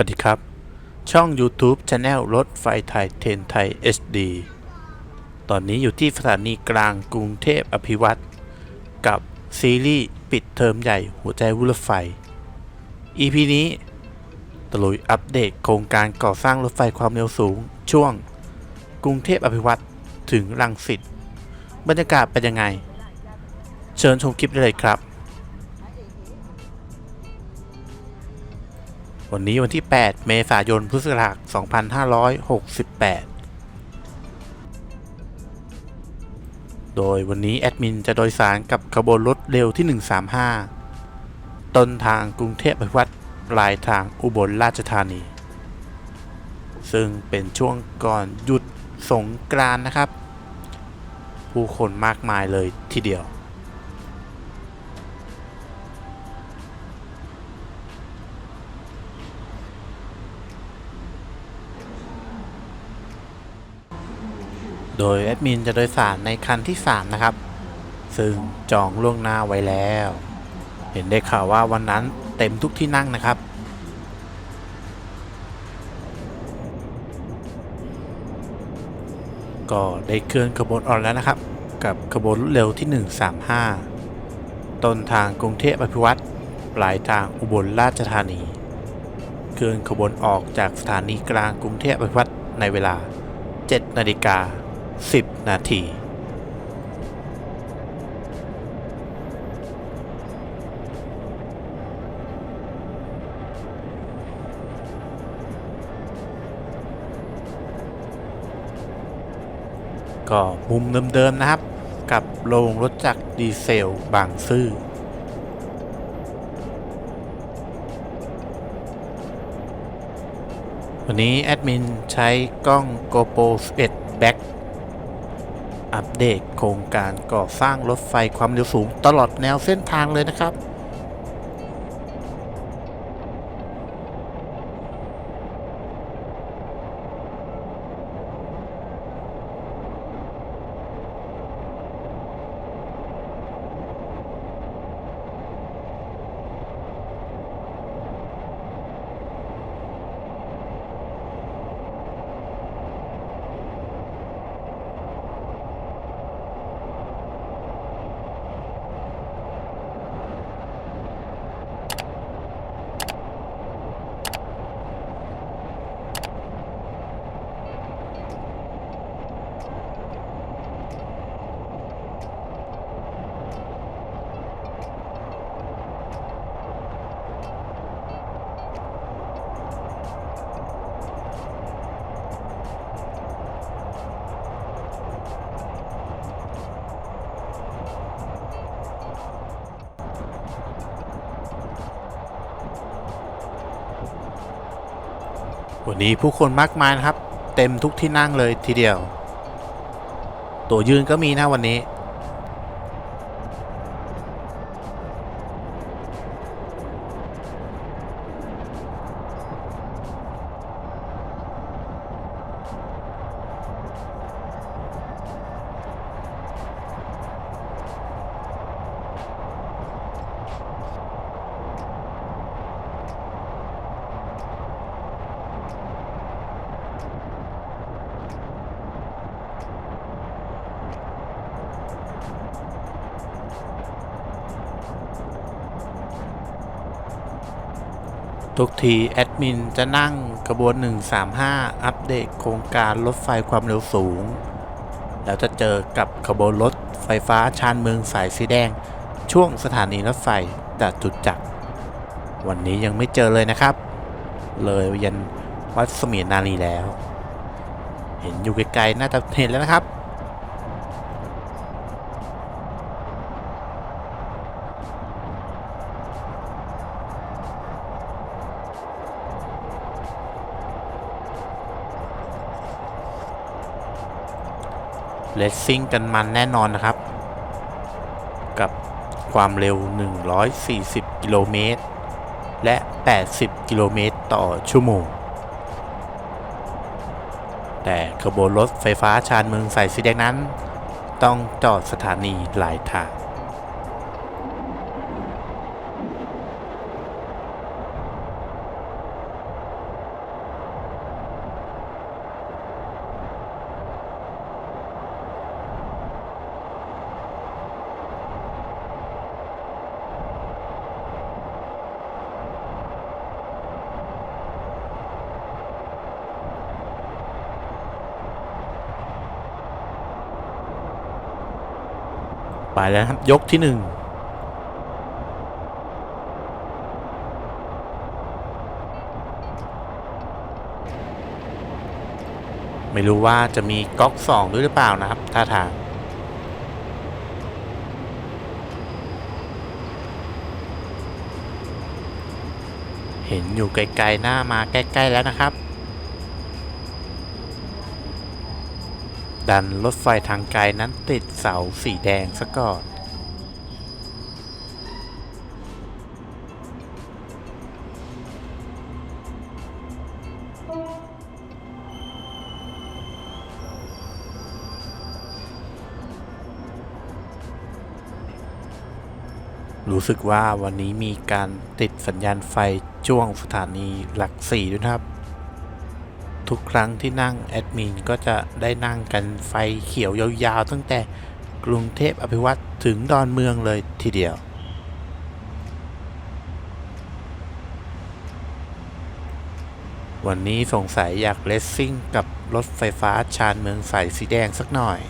วัสดีครับ ช่อง YouTube c h anel รถไฟไทยเทนไทย SD ตอนนี้อยู่ที่สถานีกลางกรุงเทพอภิวัตรกับซีรีส์ปิดเทอมใหญ่หัวใจวุรถไฟ EP นี้ตะลุยอัปเดตโครงการก่อสร้างรถไฟความเร็วสูง ช่วง กรุงเทพอภิวัตรถึงรังสิตบรรยากาศเป็นยังไง เชิญชมคลิปได้เลยครับ วันนี้วันที่ 8 เมษายน พุทธศักราช 2568 โดยวันนี้แอดมินจะโดยสารกับขบวนรถเร็วที่ 135 ต้นทางกรุงเทพอภิวัตรปลายทางอุบลราชธานี ซึ่งเป็นช่วงก่อนหยุดสงกรานนะครับ ผู้คนมากมายเลยทีเดียว โดยแอดมินจะโดยสารในคันที่ 3 นะครับ ซึ่งจองล่วงหน้าไว้แล้ว เห็นได้ข่าวว่าวันนั้นเต็มทุกที่นั่งนะครับ ก็ได้เคลื่อนขบวนออกแล้วนะครับ กับขบวนรถเร็วที่ 135 ต้นทางกรุงเทพอภิวัตรปลายทางอุบลราชธานี เคลื่อนขบวนออกจากสถานีกลางกรุงเทพอภิวัตรในเวลา 7 นาฬิกา 10 นาทีก็มุมเดิมๆนะครับ กับโรงรถจักรดีเซลบางซื่อวันนี้แอดมินใช้กล้อง GoPro 11 Back อัปเดตโครงการก่อสร้างรถไฟความเร็วสูงตลอดแนวเส้นทางเลยนะครับ วันนี้ผู้คนมากมายนะครับ เต็มทุกที่นั่งเลยทีเดียว ตัวยืนก็มีนะวันนี้ ทุกทีแอดมินจะนั่งกระบวน 135 อัปเดตโครงการรถไฟความเร็วสูง แล้วจะเจอกับขบวนรถไฟฟ้าชานเมืองสายสีแดง ช่วงสถานีรถไฟดัดจุดจักร วันนี้ยังไม่เจอเลยนะครับ เลยยันวัดเสมียนนารีแล้ว เห็นอยู่ไกลๆน่าจะเห็นแล้วนะครับ เลสซิ่งกันมันแน่นอนนะครับ กับความเร็ว 140 กิโลเมตร และ 80 กิโลเมตรต่อชั่วโมง แต่ขบวนรถไฟฟ้าชานเมืองสายสีแดงนั้น ต้องจอดสถานีหลายทาง ไปแล้วครับ ยกที่หนึ่งไม่รู้ว่าจะมีก๊อกสองด้วยหรือเปล่านะครับท่าทางเห็นอยู่ไกลๆหน้ามาใกล้ ๆ แล้วนะครับ ดันรถไฟทางไกลนั้นติดเสาสีแดงซะก่อนรู้สึกว่าวันนี้มีการติดสัญญาณไฟช่วงสถานีหลักสี่ด้วยครับ ทุกครั้งที่นั่งแอดมินก็จะได้นั่งกันไฟเขียวยาวๆ ตั้งแต่กรุงเทพอภิวัตถึงดอนเมืองเลยทีเดียว วันนี้สงสัยอยากเลสซิ่งกับรถไฟฟ้าชานเมืองสายสีแดงสักหน่อย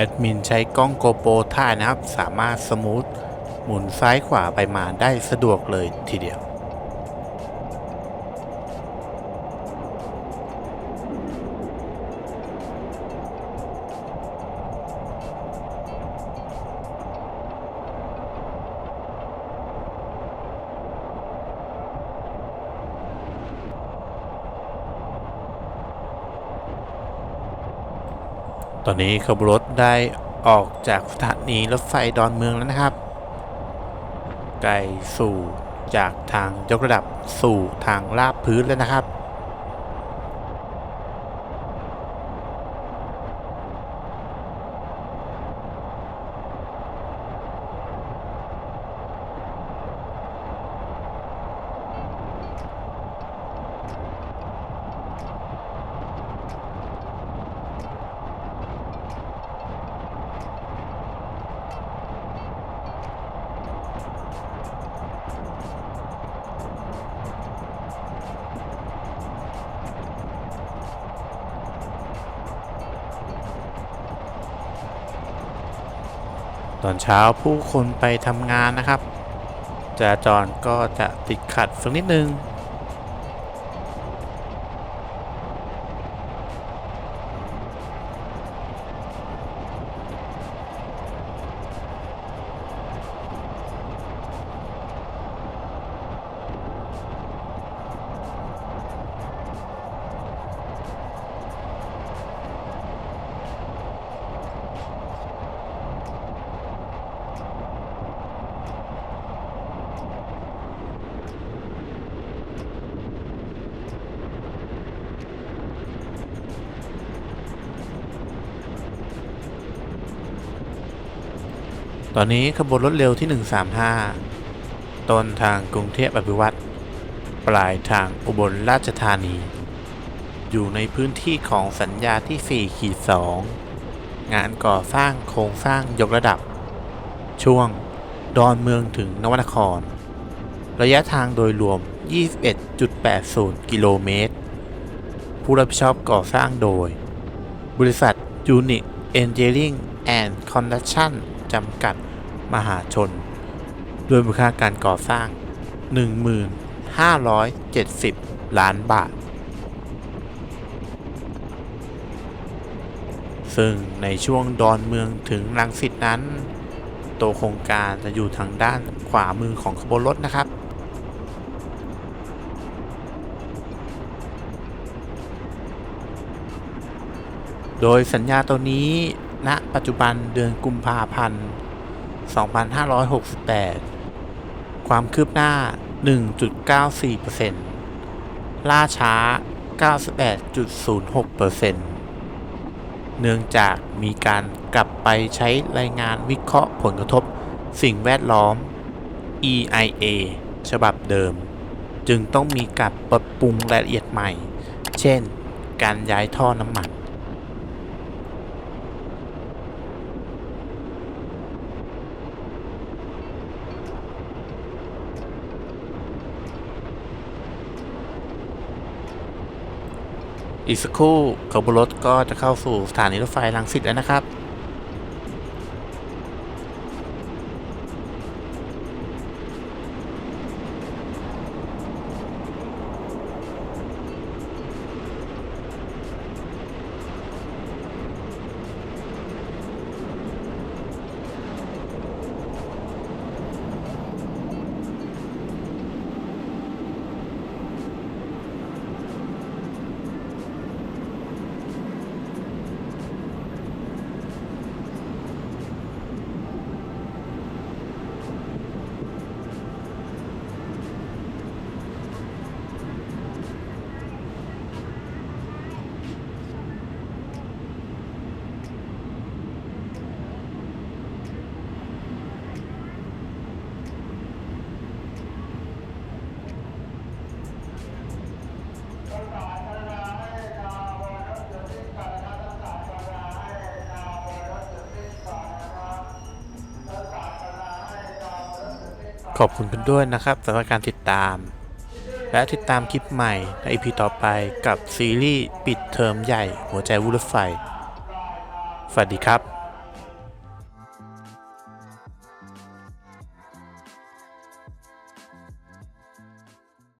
แอดมินใช้กล้องโกโปรถ่ายนะครับ สามารถสมูทหมุนซ้ายขวาไปมาได้สะดวกเลยทีเดียว ตอนนี้ขบรถได้ออกจากสถานีรถไฟดอนเมืองแล้วนะครับ ไกลสู่จากทางยกระดับสู่ทางลาบพื้นแล้วนะครับ ตอนเช้าผู้คนไปทำงานนะครับจราจรก็จะติดขัดสักนิดนึง ตอนนี้ขบวนรถเร็วที่ 135 ต้นทางกรุงเทพอภิวัตรปลายทางอุบลราชธานี อยู่ในพื้นที่ของสัญญาที่ 4 ขีด 2 งานก่อสร้างโครงสร้างยกระดับ ช่วงดอนเมืองถึงนวนคร ระยะทางโดยรวม 21.80 กิโลเมตร ผู้รับผิดชอบก่อสร้างโดย บริษัท Unique Engineering and Construction จ จำกัดมหาชน ด้วยมูลค่าการก่อสร้าง 1,570 ล้านบาท ซึ่งในช่วงดอนเมืองถึงรังสิตนั้น ตัวโครงการจะอยู่ทางด้านขวามือของขบวนรถนะครับโดยสัญญาตัวนี้ ณปัจจุบันเดือนกุมภาพันธ์ 2568 ความคืบหน้า 1.94%ล่าช้า 98.06%เนื่องจากมีการกลับไปใช้รายงานวิเคราะห์ผลกระทบสิ่งแวดล้อม EIA ฉบับเดิม จึงต้องมีการปรับปรุงรายละเอียดใหม่ เช่น การย้ายท่อน้ำมัน อีกสักครู่ขบวนรถก็จะเข้าสู่สถานีรถไฟลังสิตแล้วนะครับ ขอบคุณกันด้วยนะครับสำหรับการติดตาม และติดตามคลิปใหม่ใน EP ต่อไปกับซีรีส์ปิดเทอมใหญ่หัวใจวุ้นไฟสวัสดีครับ